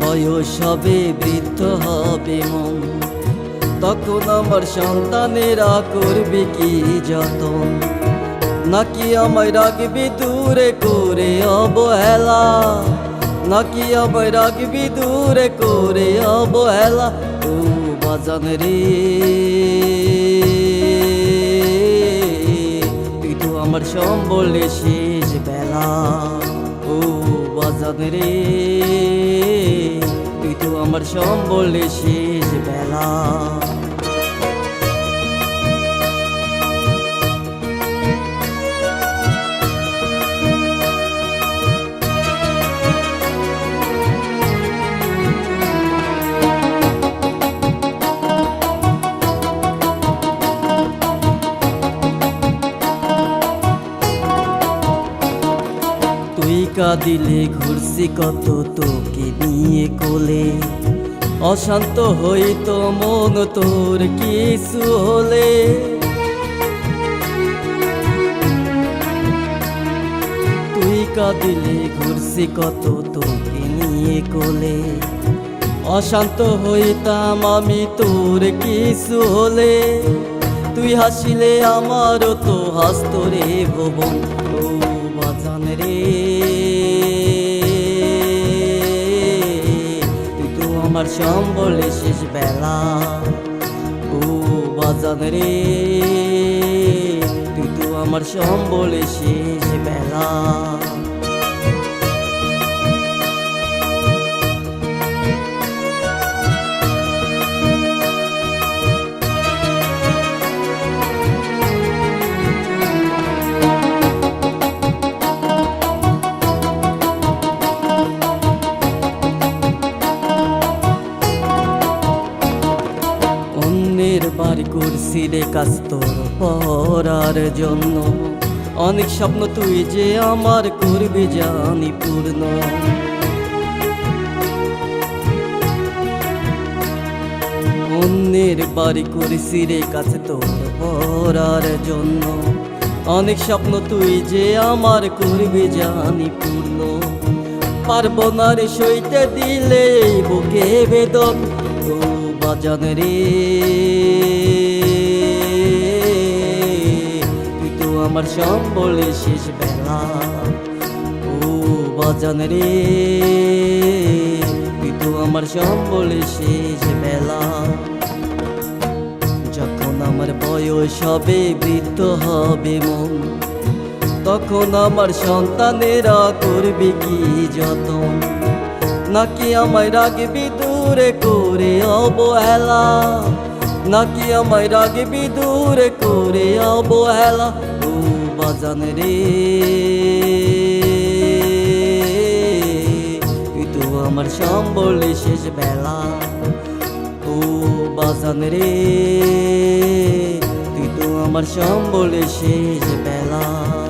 বয়স হবে, বৃদ্ধ হবে মন, তখন আমার সন্তানেরা করবে কি যতন? নাকি আমায় রাখবি দূরে করে অবহেলা? নাকি আমায় রাখবি দূরে করে অবহেলা? ও বাজান রে। তুই তো আমার সম্বলে শেষ বেলা। ও বাজান রে। তুই তো আমার সম্বলে শেষ বেলা। কাঁদিলে ঘুরছি কত তোকে নিয়ে কোলে। অশান্ত হইত মন তোর কিছু হলে। তুই কাঁদিলে ঘুরছি কত তোকে নিয়ে কোলে। অশান্ত হইতাম আমি তোর কিছু হলে। তুই হাসিলে আমারও তো হাসত রে ভবন ও বাজান রে। তুই তো আমার সম্বলে শেষ বেলা, ও বাজান রে। তুই তো আমার সম্বলে শেষ বেলা। অন্যের বাড়ি করছি রে কাজ তোর জন্য। অনেক স্বপ্ন তুই যে আমার করবি জানি পূর্ণ। অন্যের বাড়ি করেছি রে কাছে তোর পড়ার জন্য। অনেক স্বপ্ন তুই যে আমার করবি জানি পূর্ণ। পারব না রে সইতে দিলে বুকে বেদন ও বাজান রে। তুই তো আমার সম্বলে শেষ বেলা। ও বাজান রে, তুই তো আমার সম্বলে শেষ বেলা। যখন আমার বয়স হবে, বৃদ্ধ হবে মন, তখন আমার সন্তানেরা করবে কি যতন? নাকি আমায় রাখবি দূরে করে অবহেলা। নাকি আমায় রাখবি দূরে করে অবহেলা? ও বাজান রে। তুই তো আমার সম্বলে শেষ বেলা। ও বাজান রে। তুই তো আমার সম্বলে শেষ বেলা।